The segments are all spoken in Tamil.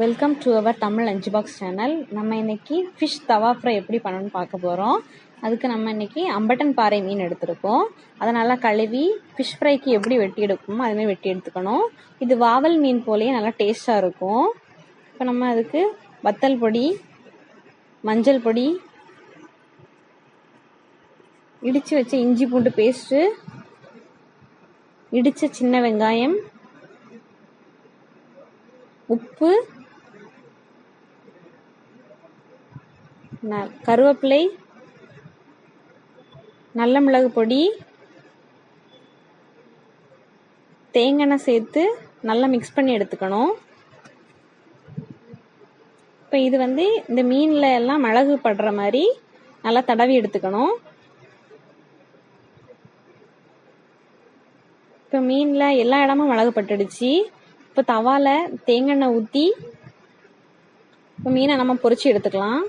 Welcome to our Tamil lunch box channel நம்ம இன்னைக்கு ஃபிஷ் தவா ஃப்ரை எப்படி பண்ணணும்னு பார்க்க போகிறோம் அதுக்கு நம்ம இன்னைக்கு அம்பட்டன் பாறை மீன் எடுத்திருக்கோம். அதை நல்லா கழுவி ஃபிஷ் ஃப்ரைக்கு எப்படி வெட்டி எடுக்கணுமோ அதுமாதிரி வெட்டி எடுத்துக்கணும். இது வாவல் மீன் போலேயே நல்லா டேஸ்ட்டாக இருக்கும். இப்போ நம்ம அதுக்கு வத்தல் பொடி மஞ்சள் பொடி இடித்து வச்ச இஞ்சி பூண்டு பேஸ்ட்டு இடித்த சின்ன வெங்காயம் உப்பு ந- கருவேப்பிலை நல்ல மிளகு பொடி தேங்காய் சேர்த்து நல்லா மிக்ஸ் பண்ணி எடுத்துக்கணும். இப்போ இது வந்து இந்த மீனில் எல்லாம் மிளகு படுற மாதிரி நல்லா தடவி எடுத்துக்கணும். இப்போ மீனில் எல்லா இடமும் மிளகு பட்டுடுச்சு. இப்போ தவால தேங்காய் எண்ணெய் ஊற்றி இப்போ மீனை நம்ம பொறிச்சு எடுத்துக்கலாம்.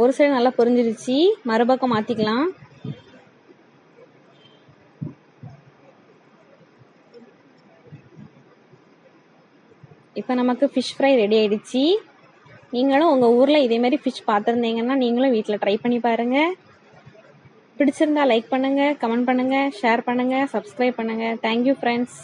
ஒரு சைடு நல்லா பொரிஞ்சிருச்சு. மறுபக்கம் மாற்றிக்கலாம் இப்போ நமக்கு ஃபிஷ் ஃப்ரை ரெடி ஆயிடுச்சு. நீங்களும் உங்கள் ஊரில் இதே மாதிரி ஃபிஷ் பார்த்துருந்தீங்கன்னா நீங்களும் வீட்டில் ட்ரை பண்ணி பாருங்கள் பிடிச்சிருந்தா லைக் பண்ணுங்கள் கமெண்ட் பண்ணுங்கள் ஷேர் பண்ணுங்கள் சப்ஸ்கிரைப் பண்ணுங்கள் தேங்க்யூ ஃப்ரெண்ட்ஸ்